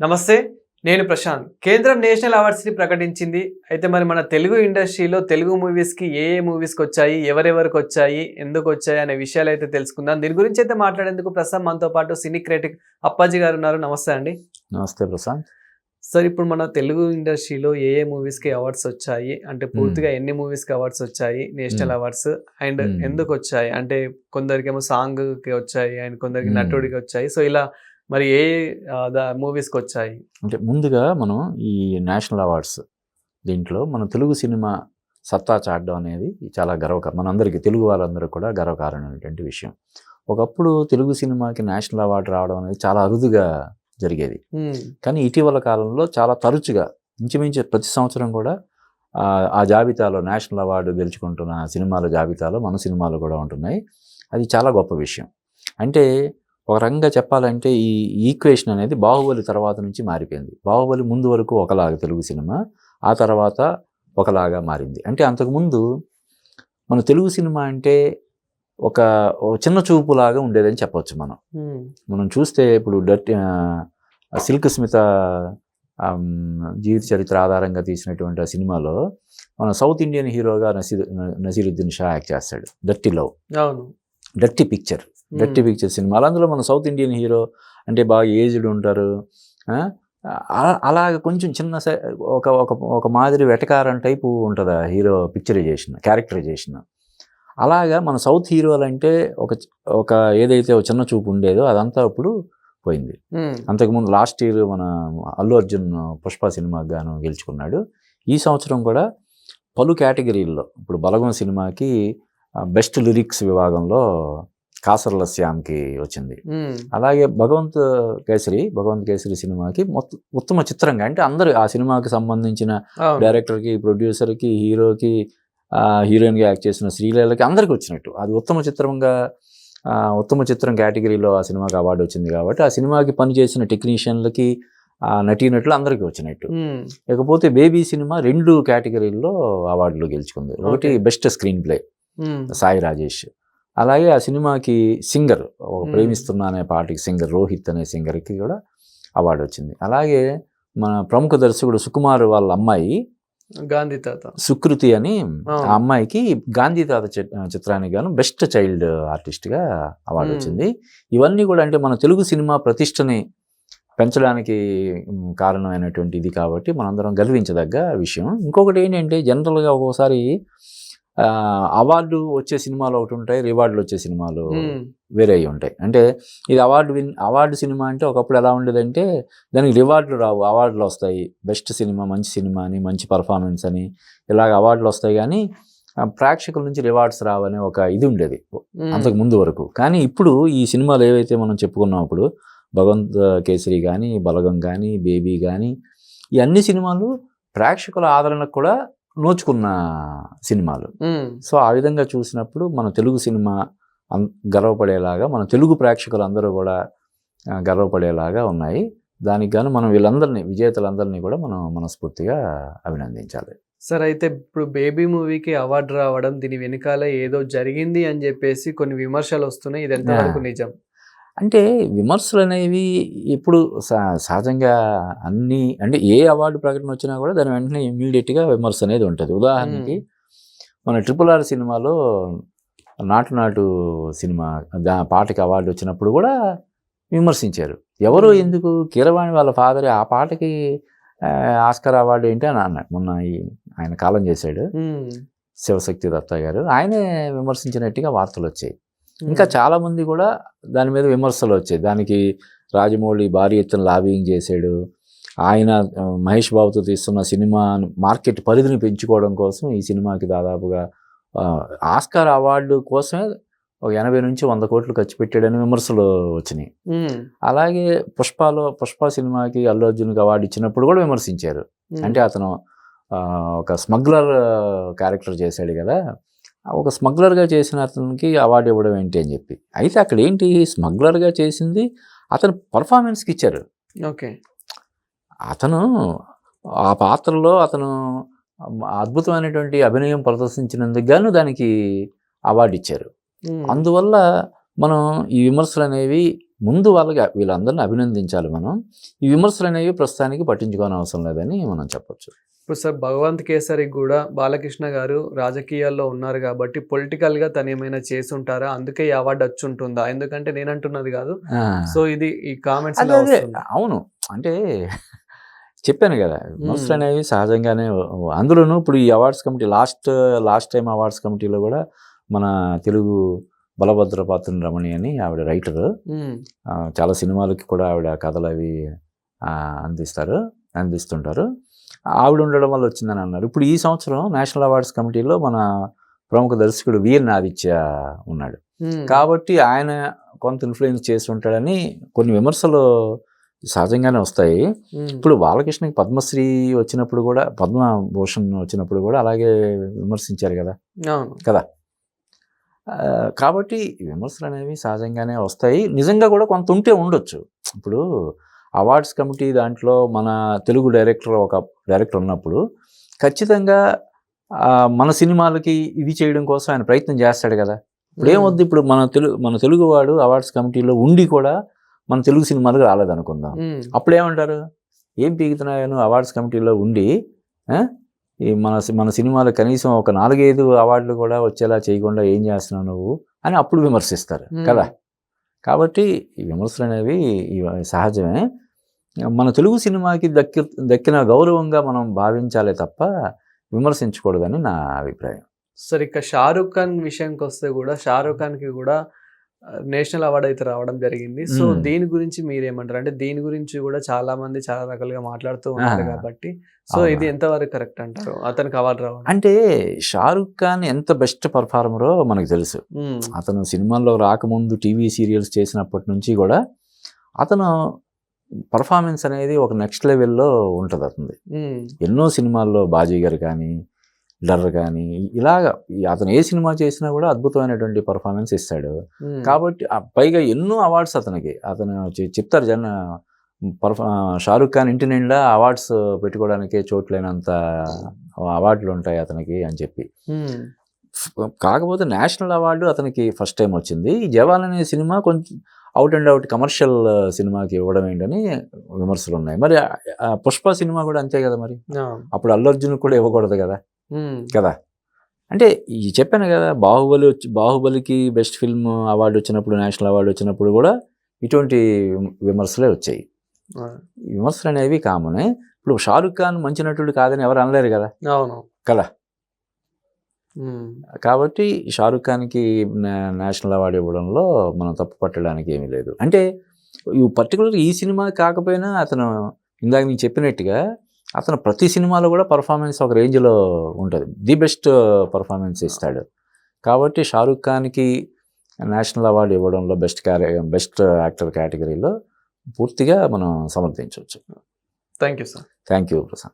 నమస్తే నేను ప్రశాంత్. కేంద్రం నేషనల్ అవార్డ్స్ని ప్రకటించింది. అయితే మరి మన తెలుగు ఇండస్ట్రీలో తెలుగు మూవీస్కి ఏ ఏ మూవీస్కి వచ్చాయి ఎవరెవరికి వచ్చాయి ఎందుకు వచ్చాయి అనే విషయాలు అయితే తెలుసుకుందాం. దీని గురించి అయితే మాట్లాడేందుకు ప్రస్తుతం మనతో పాటు సినీ క్రిటిక్ అప్పాజీ గారు ఉన్నారు. నమస్తే అండి. నమస్తే ప్రశాంత్. సార్ ఇప్పుడు మన తెలుగు ఇండస్ట్రీలో ఏ ఏ మూవీస్కి అవార్డ్స్ వచ్చాయి? అంటే పూర్తిగా ఎన్ని మూవీస్కి అవార్డ్స్ వచ్చాయి? నేషనల్. అవార్డ్స్. అండ్. ఎందుకు వచ్చాయి? అంటే కొందరికేమో సాంగ్కి వచ్చాయి అండ్ కొందరికి. నటుడికి వచ్చాయి. సో ఇలా మరి ఏ మూవీస్కి వచ్చాయి అంటే ముందుగా మనం ఈ నేషనల్ అవార్డ్స్ దీంట్లో మన తెలుగు సినిమా సత్తా చాటడం అనేది చాలా గర్వకారం మనందరికీ తెలుగు వాళ్ళందరూ కూడా గర్వకారణమైనటువంటి విషయం. ఒకప్పుడు తెలుగు సినిమాకి నేషనల్ అవార్డు రావడం అనేది చాలా అరుదుగా జరిగేది. కానీ ఇటీవల కాలంలో చాలా తరచుగా ఇంచుమించు ప్రతి సంవత్సరం కూడా ఆ జాబితాలో నేషనల్ అవార్డు గెలుచుకుంటున్న సినిమాల జాబితాలో మన సినిమాలు కూడా ఉంటున్నాయి. అది చాలా గొప్ప విషయం. అంటే ఒక రకంగా చెప్పాలంటే ఈ ఈక్వేషన్ అనేది బాహుబలి తర్వాత నుంచి మారిపోయింది. బాహుబలి ముందు వరకు ఒకలాగా తెలుగు సినిమా ఆ తర్వాత ఒకలాగా మారింది. అంటే అంతకుముందు మన తెలుగు సినిమా అంటే ఒక చిన్న చూపులాగా ఉండేదని చెప్పొచ్చు మనం. మనం చూస్తే ఇప్పుడు డట్ సిల్క్ స్మిత జీవిత చరిత్ర ఆధారంగా తీసినటువంటి ఆ సినిమాలో మన సౌత్ ఇండియన్ హీరోగా నసీర్ నసీరుద్దీన్ షా యాక్ట్ చేస్తాడు. Dirty love. అవును. Dirty picture. డర్టీ పిక్చర్ సినిమాలు అందులో మన సౌత్ ఇండియన్ హీరో అంటే బాగా ఏజ్డ్ ఉంటారు. అలాగ కొంచెం చిన్న ఒక ఒక ఒక మాదిరి వెటకారం టైపు ఉంటుంది ఆ హీరో పిక్చరైజేషన్ క్యారెక్టరైజేషన్. అలాగా మన సౌత్ హీరోలు అంటే ఒక ఒక ఏదైతే ఒక చిన్న చూపు ఉండేదో అదంతా ఇప్పుడు పోయింది. అంతకుముందు లాస్ట్ ఇయర్ మన అల్లు అర్జున్ పుష్ప సినిమాకి గాను గెలుచుకున్నాడు. ఈ సంవత్సరం కూడా పలు కేటగిరీల్లో ఇప్పుడు బలగం సినిమాకి బెస్ట్ లిరిక్స్ విభాగంలో కాసర్ల శ్యామ్కి వచ్చింది. అలాగే భగవంత్ కేసరి భగవంత్ కేసరి సినిమాకి ఉత్తమ చిత్రంగా అంటే అందరూ ఆ సినిమాకి సంబంధించిన. డైరెక్టర్కి ప్రొడ్యూసర్కి హీరోకి ఆ, హీరోయిన్గా యాక్ట్ చేసిన శ్రీలీలకి అందరికి వచ్చినట్టు అది ఉత్తమ చిత్రంగా ఉత్తమ చిత్రం కేటగిరీలో ఆ సినిమాకి అవార్డు వచ్చింది కాబట్టి ఆ సినిమాకి పనిచేసిన టెక్నీషియన్లకి ఆ నటీనటులు అందరికీ వచ్చినట్టు. ఇకపోతే బేబీ సినిమా రెండు కేటగిరీల్లో అవార్డులు గెలుచుకుంది ఒకటి. Best screenplay. సాయి రాజేష్ అలాగే ఆ సినిమాకి సింగర్ ఒక. ప్రేమిస్తున్నా అనే పాటకి సింగర్ రోహిత్ అనే సింగర్కి కూడా అవార్డు వచ్చింది అలాగే మన ప్రముఖ దర్శకుడు సుకుమార్ వాళ్ళ అమ్మాయి గాంధీ తాత సుకృతి అని ఆ. అమ్మాయికి గాంధీ తాత చిత్రానికి గాను బెస్ట్ చైల్డ్ ఆర్టిస్ట్గా అవార్డు. వచ్చింది ఇవన్నీ కూడా అంటే మన తెలుగు సినిమా ప్రతిష్టని పెంచడానికి కారణమైనటువంటి ఇది కాబట్టి మనందరం గర్వించదగ్గ విషయం ఇంకొకటి ఏంటంటే జనరల్గా ఒక్కోసారి అవార్డు వచ్చే సినిమాలు ఒకటి ఉంటాయి రివార్డులు వచ్చే సినిమాలు. వేరే ఉంటాయి. అంటే ఇది అవార్డు విన్ అవార్డు సినిమా అంటే ఒకప్పుడు ఎలా ఉండేదంటే దానికి రివార్డులు రావు. అవార్డులు వస్తాయి. బెస్ట్ సినిమా మంచి సినిమా అని మంచి పర్ఫార్మెన్స్ అని ఇలాగ అవార్డులు వస్తాయి కానీ ప్రేక్షకుల నుంచి రివార్డ్స్ రావనే ఒక ఇది ఉండేది. అంతకు ముందు వరకు. కానీ ఇప్పుడు ఈ సినిమాలు ఏవైతే మనం చెప్పుకున్నాం ఇప్పుడు భగవంత్ కేసరి కానీ బలగం కానీ బేబీ కానీ ఈ అన్ని సినిమాలు ప్రేక్షకుల ఆదరణకు కూడా నోచుకున్న సినిమాలు. సో ఆ విధంగా చూసినప్పుడు మన తెలుగు సినిమా గర్వపడేలాగా మన తెలుగు ప్రేక్షకులు అందరూ కూడా గర్వపడేలాగా ఉన్నాయి. దానికి గాను మనం వీళ్ళందరినీ విజేతలందరినీ కూడా మనం మనస్ఫూర్తిగా అభినందించాలి. సార్ అయితే ఇప్పుడు బేబీ మూవీకి అవార్డు రావడం దీని వెనకాల ఏదో జరిగింది అని చెప్పేసి కొన్ని విమర్శలు వస్తున్నాయి. ఇది ఎంతవరకు నిజం? అంటే విమర్శలు అనేవి ఇప్పుడు సహ- సహజంగా అన్ని అంటే ఏ అవార్డు ప్రకటన వచ్చినా కూడా దాని వెంటనే ఇమ్మీడియట్గా విమర్శ అనేది ఉంటుంది. ఉదాహరణకి మన ట్రిపుల్ ఆర్ సినిమాలో నాటు నాటు సినిమా దా పాటకి అవార్డు వచ్చినప్పుడు కూడా విమర్శించారు. ఎవరు. ఎందుకు కీరవాణి వాళ్ళ ఫాదర్ ఆ పాటకి ఆస్కర్ అవార్డు ఏంటి అని అన్నాడు. మొన్న ఆయన కాలం చేశాడు. శివశక్తి దత్త గారు. ఆయనే విమర్శించినట్టుగా వార్తలు వచ్చాయి. ఇంకా చాలా మంది కూడా దాని మీద విమర్శలు వచ్చాయి. దానికి రాజమౌళి భారీ ఎత్తున లాబింగ్ చేశాడు. ఆయన మహేష్ బాబుతో తీస్తున్న సినిమా మార్కెట్ పరిధిని పెంచుకోవడం కోసం ఈ సినిమాకి దాదాపుగా ఆస్కార్ అవార్డు కోసమే ఒక ఎనభై నుంచి వంద కోట్లు ఖర్చు పెట్టాడని విమర్శలు వచ్చినాయి. అలాగే పుష్పలో పుష్ప సినిమాకి అల్లు అర్జున్కి అవార్డు ఇచ్చినప్పుడు కూడా విమర్శించారు. అంటే అతను ఒక స్మగ్లర్ క్యారెక్టర్ చేశాడు కదా. ఒక స్మగ్లర్గా చేసిన అతనికి అవార్డు ఇవ్వడం ఏంటి అని చెప్పి. అయితే అక్కడ ఏంటి? స్మగ్లర్గా చేసింది అతను పర్ఫార్మెన్స్కి ఇచ్చారు ఓకే. అతను ఆ పాత్రలో అతను అద్భుతమైనటువంటి అభినయం ప్రదర్శించినందుకు గాను దానికి అవార్డు ఇచ్చారు. అందువల్ల మనం ఈ విమర్శలు అనేవి ముందు వాళ్ళకి వీళ్ళందరినీ అభినందించాలి మనం. ఈ విమర్శలు అనేవి ప్రస్తుతానికి పట్టించుకోని అవసరం లేదని మనం చెప్పొచ్చు. ఇప్పుడు సార్ భగవంత్ కేసరి కూడా బాలకృష్ణ గారు రాజకీయాల్లో ఉన్నారు కాబట్టి పొలిటికల్గా తను ఏమైనా చేసి ఉంటారా అందుకే ఈ అవార్డు వచ్చి ఉంటుందా ఎందుకంటే నేను అంటున్నది కాదు. సో ఇది ఈ కామెంట్స్ అవును. అంటే చెప్పాను కదా మ్మ్. అనేవి సహజంగానే అందులోనూ ఇప్పుడు ఈ awards committee last last time awards కమిటీలో కూడా మన తెలుగు బలభద్ర పాత్ర రమణి అని ఆవిడ రైటర్ చాలా సినిమాలకి కూడా ఆవిడ కథలు అవి అందిస్తారు అందిస్తుంటారు. ఆవిడ ఉండడం వల్ల వచ్చిందని అన్నారు. ఇప్పుడు ఈ సంవత్సరం నేషనల్ అవార్డ్స్ కమిటీలో మన ప్రముఖ దర్శకుడు వీఎన్ ఆదిత్య ఉన్నాడు. కాబట్టి ఆయన కొంత ఇన్ఫ్లుయెన్స్ చేసి ఉంటాడని కొన్ని విమర్శలు సహజంగానే వస్తాయి. ఇప్పుడు బాలకృష్ణకి పద్మశ్రీ వచ్చినప్పుడు కూడా పద్మభూషణ్ వచ్చినప్పుడు కూడా అలాగే విమర్శించారు కదా. కదా. కాబట్టి విమర్శలు అనేవి సహజంగానే వస్తాయి. నిజంగా కూడా కొంత ఉంటే ఉండొచ్చు. ఇప్పుడు అవార్డ్స్ కమిటీ దాంట్లో మన తెలుగు డైరెక్టర్ ఒక డైరెక్టర్ ఉన్నప్పుడు ఖచ్చితంగా మన సినిమాలకి ఇది చేయడం కోసం ఆయన ప్రయత్నం చేస్తాడు కదా ఇప్పుడు ఏమొద్దు ఇప్పుడు మన తెలుగు మన తెలుగు వాడు అవార్డ్స్ కమిటీలో ఉండి కూడా మన తెలుగు సినిమాలకు రాలేదనుకుందాం. అప్పుడు ఏమంటారు ఏం పీకుతున్నాయను అవార్డ్స్ కమిటీలో ఉండి ఆ? ఈ మన మన సినిమాలు కనీసం ఒక నాలుగైదు అవార్డులు కూడా వచ్చేలా చేయకుండా ఏం చేస్తున్నావు నువ్వు అని అప్పుడు విమర్శిస్తారు. కదా కాబట్టి ఈ విమర్శలు అనేవి సహజమే మన తెలుగు సినిమాకి దక్కి దక్కిన గౌరవంగా మనం భావించాలే తప్ప విమర్శించకూడదని నా అభిప్రాయం సరే ఇక షారూఖ్ ఖాన్ విషయానికి వస్తే కూడా షారూఖ్ ఖాన్కి కూడా నేషనల్ అవార్డ్ అయితే రావడం జరిగింది సో. దీని గురించి మీరేమంటారు అంటే దీని గురించి కూడా చాలా మంది చాలా రకాలుగా మాట్లాడుతూ ఉన్నారు. కాబట్టి సో. ఇది ఎంతవరకు కరెక్ట్ అంటారు అతనికి అవార్డు రావడం అంటే షారుఖ్ ఖాన్ ఎంత బెస్ట్ పర్ఫార్మరో మనకు తెలుసు. అతను సినిమాల్లో రాకముందు టీవీ సీరియల్స్ చేసినప్పటి నుంచి కూడా అతను పర్ఫార్మెన్స్ అనేది ఒక నెక్స్ట్ లెవెల్లో ఉంటుంది అతనిది. ఎన్నో సినిమాల్లో బాజీగర్ కానీ డర్ కానీ ఇలాగ అతను ఏ సినిమా చేసినా కూడా అద్భుతమైనటువంటి పర్ఫార్మెన్స్ ఇస్తాడు. కాబట్టి పైగా ఎన్నో అవార్డ్స్ అతనికి అతను చెప్తారు జన పర్ఫా షారుఖ్ ఖాన్ ఇంటి నిండా అవార్డ్స్ పెట్టుకోవడానికి చోట్లేనంత అవార్డులు ఉంటాయి అతనికి అని చెప్పి. కాకపోతే నేషనల్ అవార్డు అతనికి ఫస్ట్ టైం వచ్చింది ఈ జవాన్ అనే సినిమా కొంచెం అవుట్ అండ్ అవుట్ కమర్షియల్ సినిమాకి ఇవ్వడం ఏంటని విమర్శలు ఉన్నాయి మరి పుష్ప సినిమా కూడా అంతే కదా మరి. అప్పుడు అల్లు అర్జున్ కూడా ఇవ్వకూడదు కదా. కదా? అంటే ఈ చెప్పాను కదా బాహుబలి వచ్చి బాహుబలికి బెస్ట్ ఫిల్మ్ అవార్డు వచ్చినప్పుడు నేషనల్ అవార్డు వచ్చినప్పుడు కూడా ఇటువంటి విమర్శలే వచ్చాయి. విమర్శలు అనేవి కామనే. ఇప్పుడు షారుఖ్ ఖాన్ మంచి నటుడు కాదని ఎవరు అనలేరు కదా? అవును. కదా. కాబట్టి షారుఖ్ ఖాన్కి నేషనల్ అవార్డు ఇవ్వడంలో మనం తప్పు పట్టడానికి ఏమీ లేదు. అంటే ఈ పర్టికులర్ ఈ సినిమా కాకపోయినా అతను ఇందాక నేను చెప్పినట్టుగా అతను ప్రతి సినిమాలో కూడా పర్ఫార్మెన్స్ ఒక రేంజ్లో ఉంటుంది. ది బెస్ట్ పర్ఫార్మెన్స్ ఇస్తాడు. కాబట్టి షారుఖ్ ఖాన్కి నేషనల్ అవార్డు ఇవ్వడంలో బెస్ట్ క్యారె బెస్ట్ యాక్టర్ కేటగిరీలో పూర్తిగా మనం సమర్థించవచ్చు. Thank you sir. Thank you Prashant.